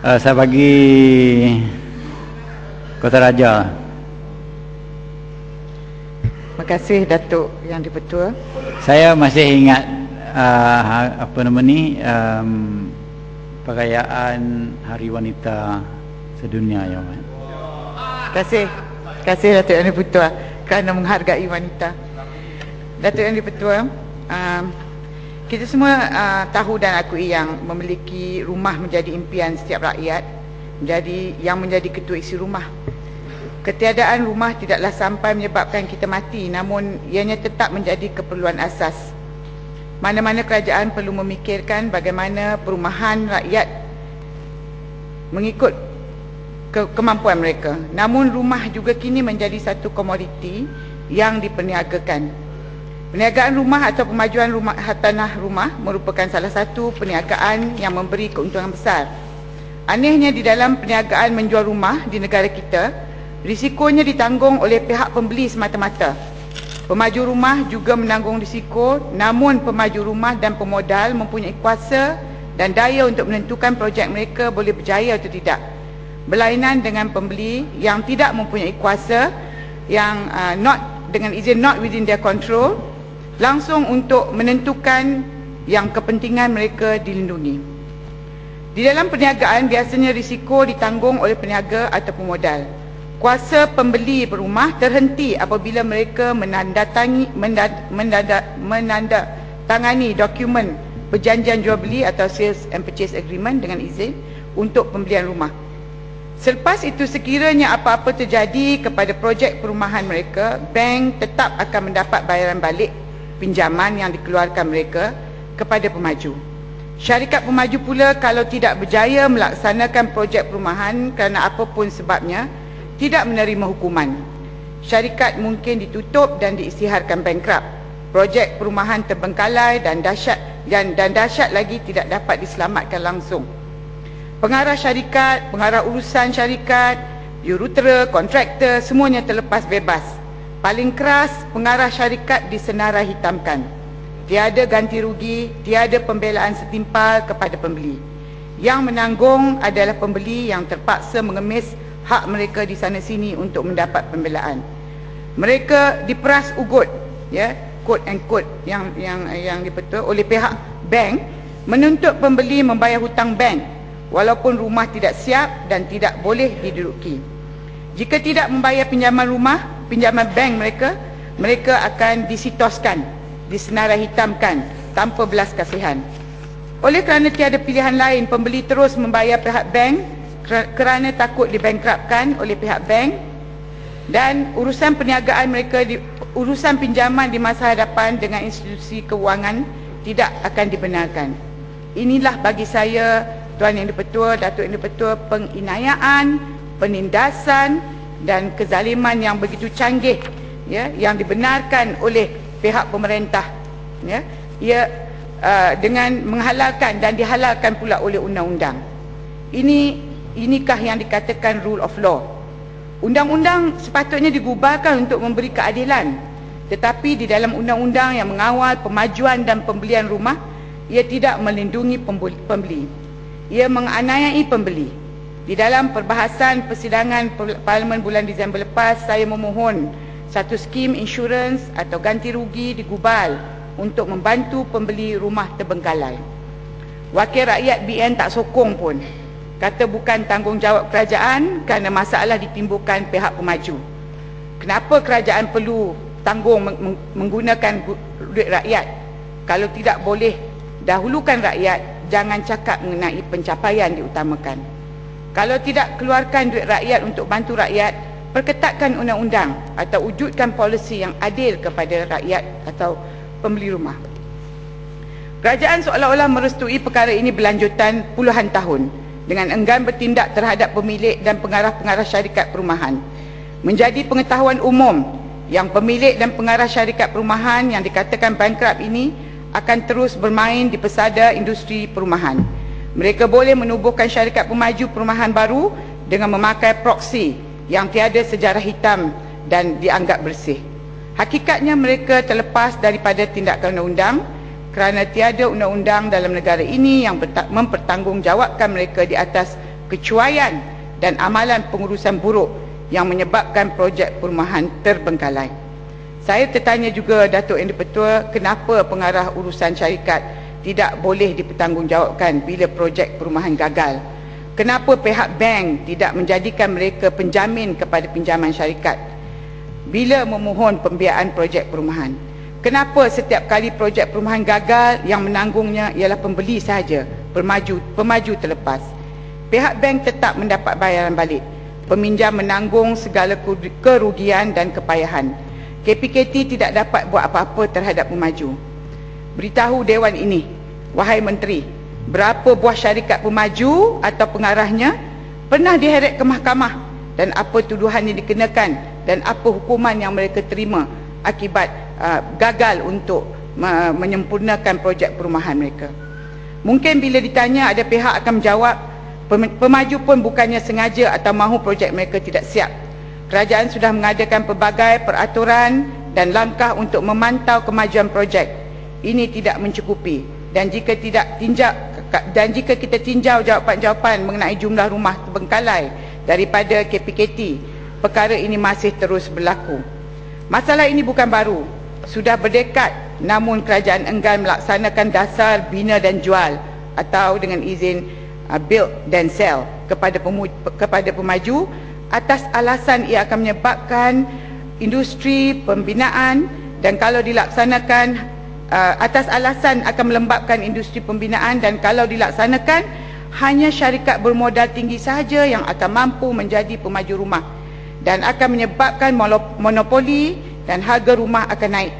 Uh, saya bagi Kota Raja. Terima kasih Datuk Yang Dipertua. Saya masih ingat uh, apa nama ni um, perayaan Hari Wanita Sedunia ya. Terima kasih. Terima kasih Datuk Yang Dipertua kerana menghargai wanita. Datuk Yang Dipertua, um, kita semua uh, tahu dan akui yang memiliki rumah menjadi impian setiap rakyat menjadi yang menjadi ketua isi rumah Ketiadaan rumah tidaklah sampai menyebabkan kita mati namun ianya tetap menjadi keperluan asas. Mana-mana kerajaan perlu memikirkan bagaimana perumahan rakyat mengikut ke kemampuan mereka. Namun rumah juga kini menjadi satu komoditi yang diperniagakan. Perniagaan rumah atau pemajuan rumah tanah rumah merupakan salah satu perniagaan yang memberi keuntungan besar. Anehnya di dalam perniagaan menjual rumah di negara kita, Risikonya ditanggung oleh pihak pembeli semata-mata. Pemaju rumah juga menanggung risiko namun pemaju rumah dan pemodal mempunyai kuasa dan daya untuk menentukan projek mereka boleh berjaya atau tidak. Berlainan dengan pembeli yang tidak mempunyai kuasa yang uh, not dengan izin not within their control langsung untuk menentukan yang kepentingan mereka dilindungi. Di dalam perniagaan biasanya risiko ditanggung oleh peniaga atau pemodal kuasa pembeli rumah terhenti apabila mereka menandatangani menandatangani dokumen perjanjian jual beli atau sales and purchase agreement dengan izin untuk pembelian rumah. Selepas itu sekiranya apa-apa terjadi kepada projek perumahan mereka, bank tetap akan mendapat bayaran balik pinjaman yang dikeluarkan mereka kepada pemaju. Syarikat pemaju pula kalau tidak berjaya melaksanakan projek perumahan kerana apapun sebabnya, tidak menerima hukuman. Syarikat mungkin ditutup dan diisytiharkan bankrupt. Projek perumahan terbengkalai dan dahsyat dan, dan dahsyat lagi tidak dapat diselamatkan langsung. Pengarah syarikat, pengarah urusan syarikat, jurutera, kontraktor semuanya terlepas bebas. Paling keras pengarah syarikat disenarai hitamkan. Tiada ganti rugi, tiada pembelaan setimpal kepada pembeli. Yang menanggung adalah pembeli yang terpaksa mengemis hak mereka di sana sini untuk mendapat pembelaan. Mereka diperas ugut, ya, quote and quote yang yang yang dipetul oleh pihak bank menuntut pembeli membayar hutang bank walaupun rumah tidak siap dan tidak boleh diduduki. Jika tidak membayar pinjaman rumah, pinjaman bank mereka, mereka akan disitoskan, disenarai hitamkan tanpa belas kasihan. Oleh kerana tiada pilihan lain, pembeli terus membayar pihak bank kerana takut dibankrupkan oleh pihak bank dan urusan perniagaan mereka di, urusan pinjaman di masa hadapan dengan institusi keuangan tidak akan dibenarkan. Inilah bagi saya Tuan Yang Dipertua, Datuk Yang Dipertua penginayaan, penindasan dan kezaliman yang begitu canggih ya yang dibenarkan oleh pihak pemerintah ya ia uh, dengan menghalalkan dan dihalalkan pula oleh undang-undang. Ini Inikah yang dikatakan rule of law. Undang-undang sepatutnya digubarkan untuk memberi keadilan. Tetapi di dalam undang-undang yang mengawal pemajuan dan pembelian rumah, ia tidak melindungi pembeli. Ia menganiayai pembeli. Di dalam perbahasan persidangan Parlimen bulan Disember lepas, saya memohon satu skim insurans atau ganti rugi digubal untuk membantu pembeli rumah terbengkalai. Wakil rakyat BN tak sokong pun kata bukan tanggungjawab kerajaan kerana masalah ditimbulkan pihak pemaju. Kenapa kerajaan perlu tanggung menggunakan duit rakyat? Kalau tidak boleh dahulukan rakyat, jangan cakap mengenai pencapaian diutamakan. Kalau tidak keluarkan duit rakyat untuk bantu rakyat, perketatkan undang-undang atau wujudkan polisi yang adil kepada rakyat atau pembeli rumah. Kerajaan seolah-olah merestui perkara ini berlanjutan puluhan tahun dengan enggan bertindak terhadap pemilik dan pengarah-pengarah syarikat perumahan. Menjadi pengetahuan umum yang pemilik dan pengarah syarikat perumahan yang dikatakan bankrupt ini akan terus bermain di pesada industri perumahan. Mereka boleh menubuhkan syarikat pemaju perumahan baru dengan memakai proksi yang tiada sejarah hitam dan dianggap bersih. Hakikatnya mereka terlepas daripada tindakan undang-undang kerana tiada undang-undang dalam negara ini yang mempertanggungjawabkan mereka di atas kecuaian dan amalan pengurusan buruk yang menyebabkan projek perumahan terbengkalai. Saya tertanya juga Datuk Yang Dipertua kenapa pengarah urusan syarikat tidak boleh dipertanggungjawabkan bila projek perumahan gagal. Kenapa pihak bank tidak menjadikan mereka penjamin kepada pinjaman syarikat bila memohon pembiayaan projek perumahan? Kenapa setiap kali projek perumahan gagal yang menanggungnya ialah pembeli sahaja, pemaju, pemaju terlepas? Pihak bank tetap mendapat bayaran balik. Peminjam menanggung segala kerugian dan kepayahan. KPKT tidak dapat buat apa-apa terhadap pemaju. Beritahu Dewan ini, wahai Menteri, berapa buah syarikat pemaju atau pengarahnya pernah diheret ke mahkamah dan apa tuduhan yang dikenakan dan apa hukuman yang mereka terima akibat uh, gagal untuk uh, menyempurnakan projek perumahan mereka. Mungkin bila ditanya ada pihak akan menjawab Pemaju pun bukannya sengaja atau mahu projek mereka tidak siap. Kerajaan sudah mengadakan pelbagai peraturan dan langkah untuk memantau kemajuan projek. Ini tidak mencukupi dan jika tidak tinjau dan jika kita tinjau jawapan-jawapan mengenai jumlah rumah terbengkalai daripada KPKT, perkara ini masih terus berlaku. Masalah ini bukan baru. Sudah berdekat namun kerajaan enggan melaksanakan dasar bina dan jual atau dengan izin uh, build dan sell kepada pemu, kepada pemaju atas alasan ia akan menyebabkan industri pembinaan dan kalau dilaksanakan uh, atas alasan akan melembabkan industri pembinaan dan kalau dilaksanakan hanya syarikat bermodal tinggi sahaja yang akan mampu menjadi pemaju rumah dan akan menyebabkan monopoli dan harga rumah akan naik.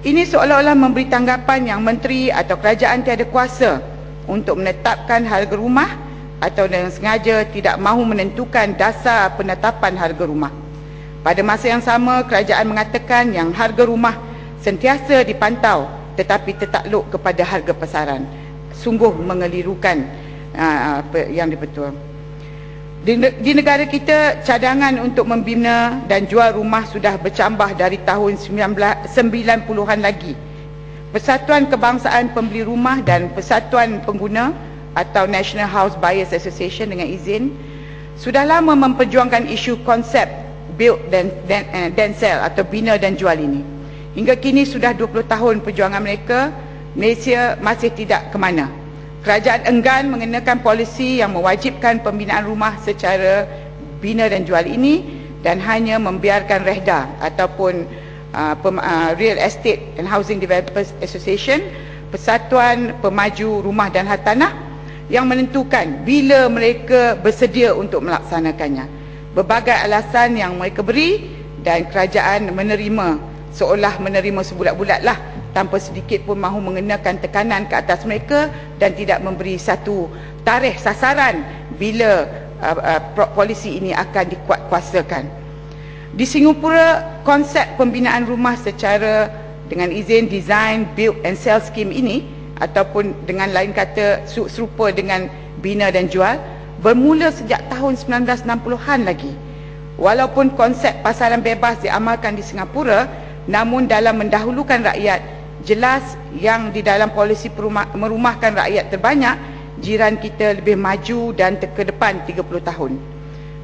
Ini seolah-olah memberi tanggapan yang menteri atau kerajaan tiada kuasa untuk menetapkan harga rumah atau dengan sengaja tidak mahu menentukan dasar penetapan harga rumah. Pada masa yang sama, kerajaan mengatakan yang harga rumah sentiasa dipantau tetapi tertakluk kepada harga pasaran. Sungguh mengelirukan uh, apa yang dibetul. Di, di negara kita, cadangan untuk membina dan jual rumah sudah bercambah dari tahun 90-an lagi. Persatuan Kebangsaan Pembeli Rumah dan Persatuan Pengguna atau National House Buyers Association dengan izin sudah lama memperjuangkan isu konsep build dan, dan, uh, dan sell atau bina dan jual ini. Hingga kini sudah 20 tahun perjuangan mereka, Malaysia masih tidak ke mana. Kerajaan enggan mengenakan polisi yang mewajibkan pembinaan rumah secara bina dan jual ini dan hanya membiarkan rehda ataupun uh, uh, Real Estate and Housing Developers Association Persatuan Pemaju Rumah dan Hartanah yang menentukan bila mereka bersedia untuk melaksanakannya berbagai alasan yang mereka beri dan kerajaan menerima seolah menerima sebulat-bulat lah tanpa sedikit pun mahu mengenakan tekanan ke atas mereka dan tidak memberi satu tarikh sasaran bila uh, uh, polisi ini akan dikuatkuasakan. Di Singapura, konsep pembinaan rumah secara dengan izin design, build and sell scheme ini ataupun dengan lain kata serupa dengan bina dan jual bermula sejak tahun 1960-an lagi. Walaupun konsep pasaran bebas diamalkan di Singapura, namun dalam mendahulukan rakyat, jelas yang di dalam polisi perumah, merumahkan rakyat terbanyak, jiran kita lebih maju dan ke depan 30 tahun.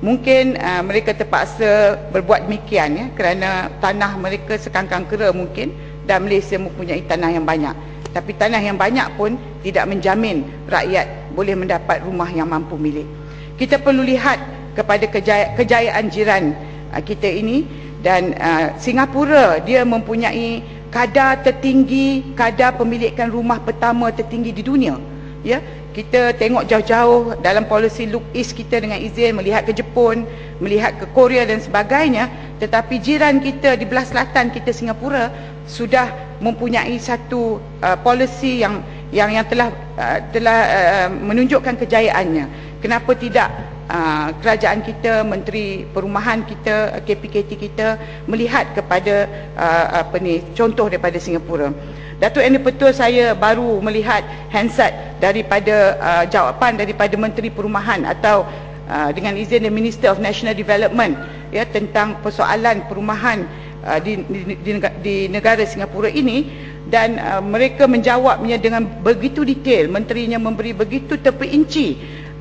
Mungkin uh, mereka terpaksa berbuat demikian ya kerana tanah mereka sekangkang kera mungkin dan Malaysia mempunyai tanah yang banyak. Tapi tanah yang banyak pun tidak menjamin rakyat boleh mendapat rumah yang mampu milik. Kita perlu lihat kepada kejaya, kejayaan jiran uh, kita ini dan uh, Singapura dia mempunyai kadar tertinggi, kadar pemilikan rumah pertama tertinggi di dunia. Ya, kita tengok jauh-jauh dalam polisi look east kita dengan izin melihat ke Jepun, melihat ke Korea dan sebagainya tetapi jiran kita di belah selatan kita Singapura sudah mempunyai satu uh, polisi yang yang yang telah uh, telah uh, menunjukkan kejayaannya kenapa tidak uh, kerajaan kita menteri perumahan kita KPKT kita melihat kepada uh, apa ni contoh daripada Singapura. Datuk Andy Petul saya baru melihat handset daripada uh, jawapan daripada Menteri Perumahan atau uh, dengan izin the Minister of National Development ya tentang persoalan perumahan uh, di, di, di, di negara Singapura ini. Dan uh, mereka menjawabnya dengan begitu detail. Menterinya memberi begitu terperinci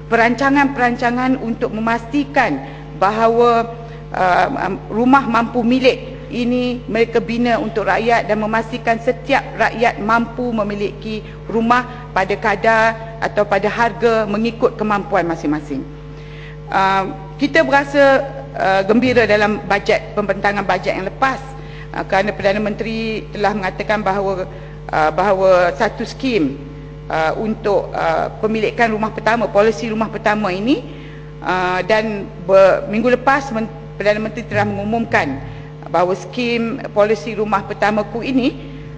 perancangan-perancangan untuk memastikan bahawa uh, rumah mampu milik ini mereka bina untuk rakyat dan memastikan setiap rakyat mampu memiliki rumah pada kadar atau pada harga mengikut kemampuan masing-masing. Uh, kita berasa uh, gembira dalam bajet pembentangan bajet yang lepas uh, kerana Perdana Menteri telah mengatakan bahawa uh, bahawa satu skim uh, untuk uh, pemilikan rumah pertama, polisi rumah pertama ini uh, dan ber, minggu lepas Perdana Menteri telah mengumumkan bahawa skim polisi rumah pertamaku ini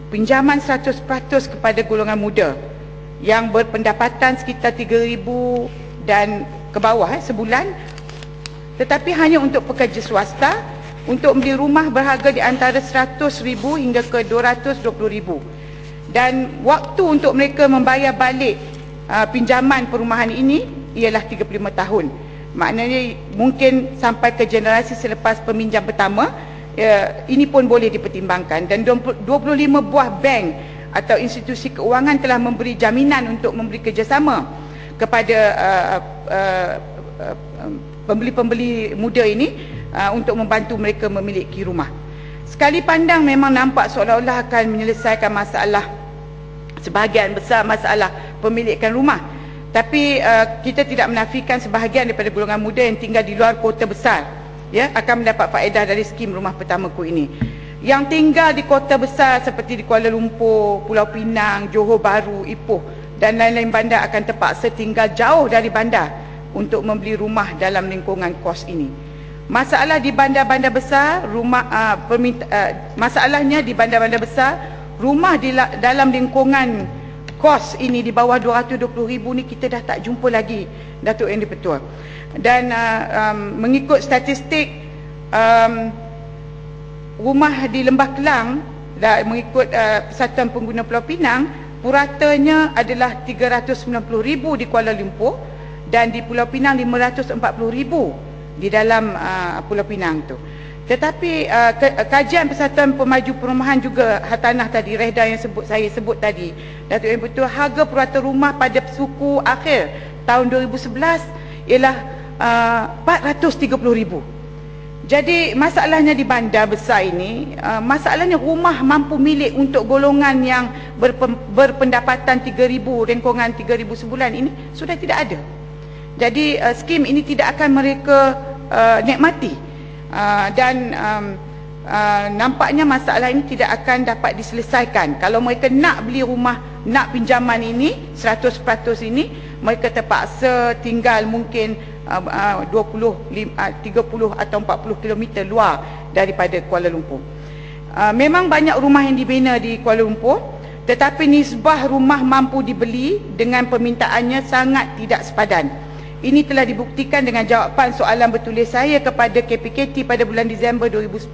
pinjaman 100% kepada golongan muda yang berpendapatan sekitar 3000 dan ke bawah eh, sebulan. Tetapi hanya untuk pekerja swasta untuk membeli rumah berharga di antara 100,000 hingga ke 220,000 dan waktu untuk mereka membayar balik uh, pinjaman perumahan ini ialah 35 tahun maknanya mungkin sampai ke generasi selepas peminjam pertama ya, ini pun boleh dipertimbangkan dan 25 buah bank atau institusi keuangan telah memberi jaminan untuk memberi kerjasama kepada uh, uh, uh, pembeli-pembeli muda ini uh, untuk membantu mereka memiliki rumah. Sekali pandang memang nampak seolah-olah akan menyelesaikan masalah sebahagian besar masalah pemilikan rumah. Tapi uh, kita tidak menafikan sebahagian daripada golongan muda yang tinggal di luar kota besar ya akan mendapat faedah dari skim rumah pertamaku ini. Yang tinggal di kota besar seperti di Kuala Lumpur, Pulau Pinang, Johor Bahru, Ipoh dan lain-lain bandar akan terpaksa tinggal jauh dari bandar untuk membeli rumah dalam lingkungan kos ini. Masalah di bandar-bandar besar, rumah uh, perminta, uh, masalahnya di bandar-bandar besar, rumah di dalam lingkungan kos ini di bawah 220,000 ni kita dah tak jumpa lagi Datuk Yang Dipertua dan uh, um, mengikut statistik um, rumah di Lembah Kelang dan mengikut uh, Persatuan Pengguna Pulau Pinang puratanya adalah 390,000 di Kuala Lumpur dan di Pulau Pinang 540,000 di dalam uh, Pulau Pinang tu. Tetapi uh, ke, kajian Persatuan Pemaju Perumahan juga hartanah tadi Rehda yang sebut saya sebut tadi Datuk yang betul harga purata rumah pada suku akhir tahun 2011 ialah uh, 430,000. Jadi masalahnya di bandar besar ini, uh, masalahnya rumah mampu milik untuk golongan yang berpe berpendapatan 3,000, rengkongan 3,000 sebulan ini sudah tidak ada. Jadi uh, skim ini tidak akan mereka uh, nikmati. Uh, dan um, uh, nampaknya masalah ini tidak akan dapat diselesaikan. Kalau mereka nak beli rumah, nak pinjaman ini, 100% ini, mereka terpaksa tinggal mungkin uh, 20 uh, 30 atau 40 km luar daripada Kuala Lumpur. Uh, memang banyak rumah yang dibina di Kuala Lumpur tetapi nisbah rumah mampu dibeli dengan permintaannya sangat tidak sepadan. Ini telah dibuktikan dengan jawapan soalan bertulis saya kepada KPKT pada bulan Disember 2010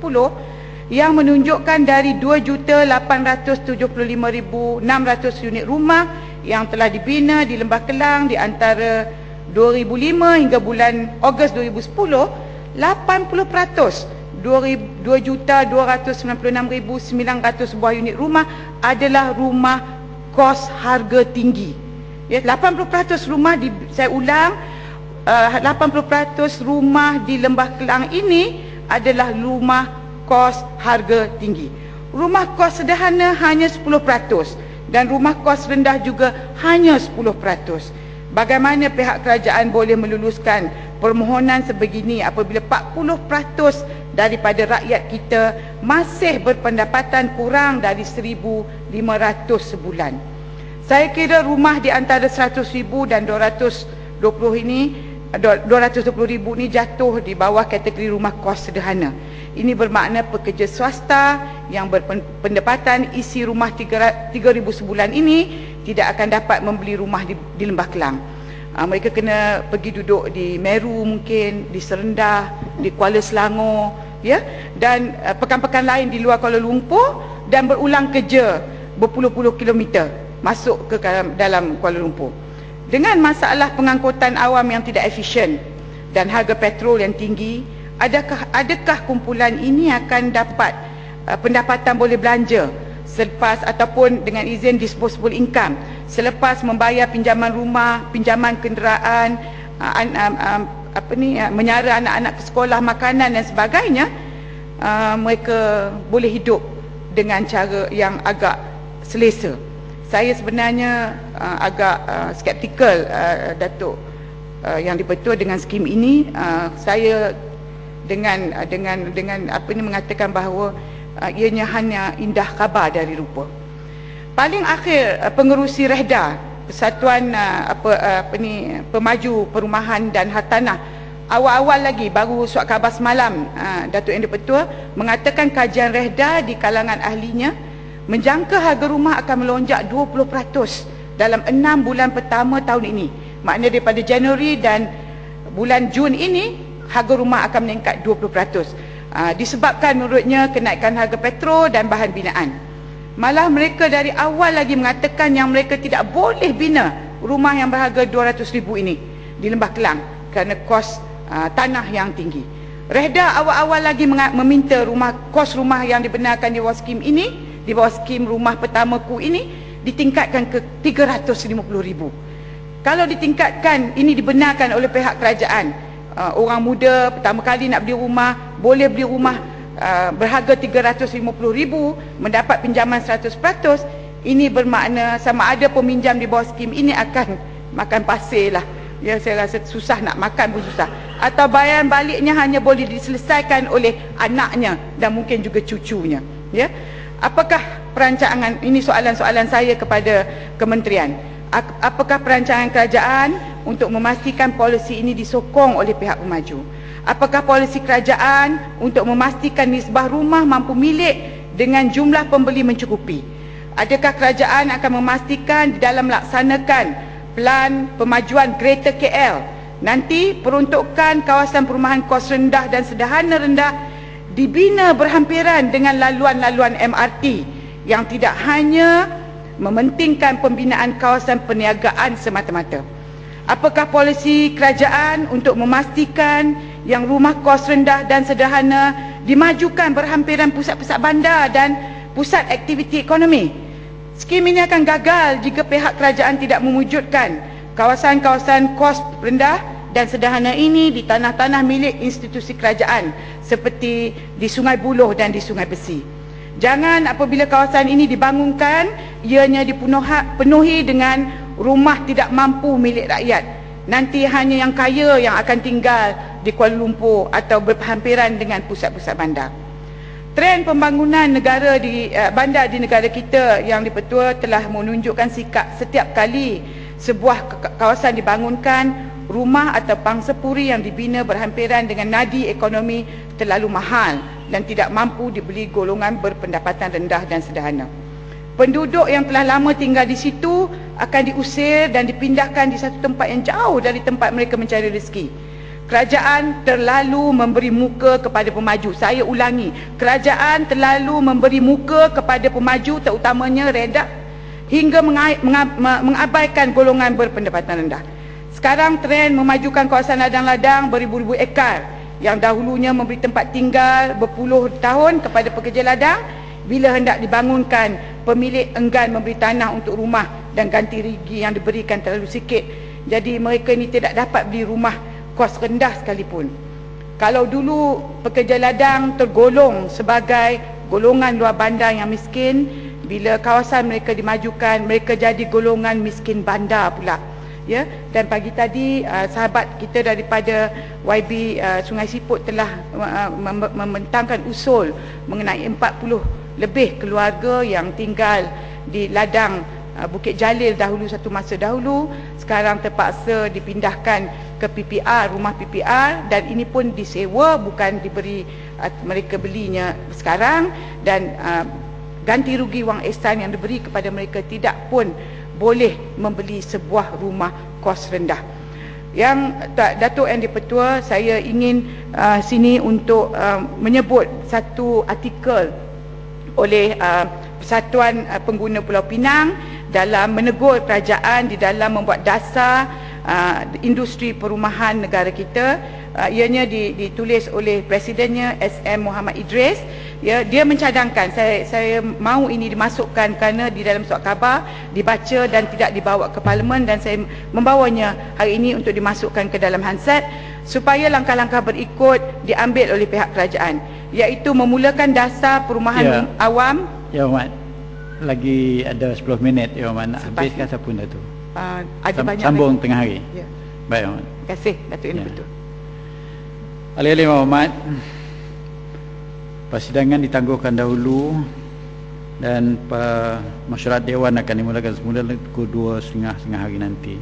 yang menunjukkan dari 2,875,600 unit rumah yang telah dibina di Lembah Kelang di antara 2005 hingga bulan Ogos 2010 80% 2,296,900 buah unit rumah adalah rumah kos harga tinggi. Ya, 80% rumah di, saya ulang uh, 80% rumah di Lembah Kelang ini adalah rumah kos harga tinggi. Rumah kos sederhana hanya 10% dan rumah kos rendah juga hanya 10%. Bagaimana pihak kerajaan boleh meluluskan permohonan sebegini apabila 40% daripada rakyat kita masih berpendapatan kurang dari 1,500 sebulan. Saya kira rumah di antara 100,000 dan 220 ini 220,000 ini jatuh di bawah kategori rumah kos sederhana. Ini bermakna pekerja swasta yang berpendapatan isi rumah 3,000 sebulan ini tidak akan dapat membeli rumah di, di Lembah Kelang. Uh, mereka kena pergi duduk di Meru mungkin, di Serendah, di Kuala Selangor, ya, dan uh, pekan-pekan lain di luar Kuala Lumpur dan berulang kerja berpuluh-puluh kilometer masuk ke dalam Kuala Lumpur. Dengan masalah pengangkutan awam yang tidak efisien dan harga petrol yang tinggi, adakah adakah kumpulan ini akan dapat uh, pendapatan boleh belanja selepas ataupun dengan izin disposable income selepas membayar pinjaman rumah, pinjaman kenderaan uh, uh, uh, apa ni uh, menyara anak-anak ke sekolah makanan dan sebagainya uh, mereka boleh hidup dengan cara yang agak selesa saya sebenarnya uh, agak uh, skeptikal uh, Datuk uh, yang dibetul dengan skim ini. Uh, saya dengan uh, dengan dengan apa ini mengatakan bahawa uh, ianya hanya indah khabar dari rupa. Paling akhir uh, pengerusi rehda persatuan uh, apa uh, apa ni pemaju perumahan dan hartanah awal-awal lagi baru suat khabar semalam uh, Datuk yang dibetul mengatakan kajian rehda di kalangan ahlinya menjangka harga rumah akan melonjak 20% dalam 6 bulan pertama tahun ini. Maknanya daripada Januari dan bulan Jun ini harga rumah akan meningkat 20%. Uh, disebabkan menurutnya kenaikan harga petrol dan bahan binaan. Malah mereka dari awal lagi mengatakan yang mereka tidak boleh bina rumah yang berharga 200,000 ini di Lembah Kelang kerana kos uh, tanah yang tinggi. Rehda awal-awal lagi meminta rumah kos rumah yang dibenarkan di bawah skim ini di bawah skim rumah pertamaku ini ditingkatkan ke 350 ribu. Kalau ditingkatkan ini dibenarkan oleh pihak kerajaan, uh, orang muda pertama kali nak beli rumah boleh beli rumah uh, berharga 350 ribu mendapat pinjaman 100%, ini bermakna sama ada peminjam di bawah skim ini akan makan pasir lah. Ya saya rasa susah nak makan pun susah. Atau bayaran baliknya hanya boleh diselesaikan oleh anaknya dan mungkin juga cucunya. Ya. Apakah perancangan ini soalan-soalan saya kepada kementerian? Apakah perancangan kerajaan untuk memastikan polisi ini disokong oleh pihak pemaju? Apakah polisi kerajaan untuk memastikan nisbah rumah mampu milik dengan jumlah pembeli mencukupi? Adakah kerajaan akan memastikan di dalam melaksanakan plan pemajuan Greater KL nanti peruntukan kawasan perumahan kos rendah dan sederhana rendah dibina berhampiran dengan laluan-laluan MRT yang tidak hanya mementingkan pembinaan kawasan perniagaan semata-mata. Apakah polisi kerajaan untuk memastikan yang rumah kos rendah dan sederhana dimajukan berhampiran pusat-pusat bandar dan pusat aktiviti ekonomi? Skim ini akan gagal jika pihak kerajaan tidak mewujudkan kawasan-kawasan kos rendah dan sederhana ini di tanah-tanah milik institusi kerajaan seperti di Sungai Buloh dan di Sungai Besi. Jangan apabila kawasan ini dibangunkan ianya dipenuhi dengan rumah tidak mampu milik rakyat. Nanti hanya yang kaya yang akan tinggal di Kuala Lumpur atau berhampiran dengan pusat-pusat bandar. Trend pembangunan negara di uh, bandar di negara kita yang dipetua telah menunjukkan sikap setiap kali sebuah kawasan dibangunkan rumah atau pangsapuri yang dibina berhampiran dengan nadi ekonomi terlalu mahal dan tidak mampu dibeli golongan berpendapatan rendah dan sederhana. Penduduk yang telah lama tinggal di situ akan diusir dan dipindahkan di satu tempat yang jauh dari tempat mereka mencari rezeki. Kerajaan terlalu memberi muka kepada pemaju. Saya ulangi, kerajaan terlalu memberi muka kepada pemaju terutamanya redak hingga mengabaikan golongan berpendapatan rendah. Sekarang trend memajukan kawasan ladang-ladang beribu-ribu ekar yang dahulunya memberi tempat tinggal berpuluh tahun kepada pekerja ladang bila hendak dibangunkan. Pemilik enggan memberi tanah untuk rumah dan ganti rigi yang diberikan terlalu sikit. Jadi mereka ini tidak dapat beli rumah kos rendah sekalipun. Kalau dulu pekerja ladang tergolong sebagai golongan luar bandar yang miskin bila kawasan mereka dimajukan mereka jadi golongan miskin bandar pula ya dan pagi tadi uh, sahabat kita daripada YB uh, Sungai Siput telah uh, membentangkan usul mengenai 40 lebih keluarga yang tinggal di ladang uh, Bukit Jalil dahulu satu masa dahulu. Sekarang terpaksa dipindahkan ke PPR rumah PPR dan ini pun disewa bukan diberi uh, mereka belinya sekarang. Dan uh, ganti rugi wang ihsan yang diberi kepada mereka tidak pun boleh membeli sebuah rumah kos rendah. Yang Datuk yang dipertua saya ingin uh, sini untuk uh, menyebut satu artikel oleh uh, Persatuan uh, Pengguna Pulau Pinang dalam menegur kerajaan di dalam membuat dasar uh, industri perumahan negara kita uh, ianya ditulis oleh presidennya SM Muhammad Idris ya dia mencadangkan saya saya mahu ini dimasukkan kerana di dalam surat khabar dibaca dan tidak dibawa ke parlimen dan saya membawanya hari ini untuk dimasukkan ke dalam Hansard supaya langkah-langkah berikut diambil oleh pihak kerajaan iaitu memulakan dasar perumahan Ya. awam Ya Mat. Lagi ada 10 minit ya Mat. Nak Selepas habiskan ni. siapa dah tu. uh, ada Sam- banyak Sambung lagi. tengah hari. ya. Baik Mat. terima kasih Datuk Ini Ya. betul Alih-alih Muhammad. Persidangan ditangguhkan dahulu Dan masyarakat Dewan akan dimulakan semula Pukul 2 setengah, setengah hari nanti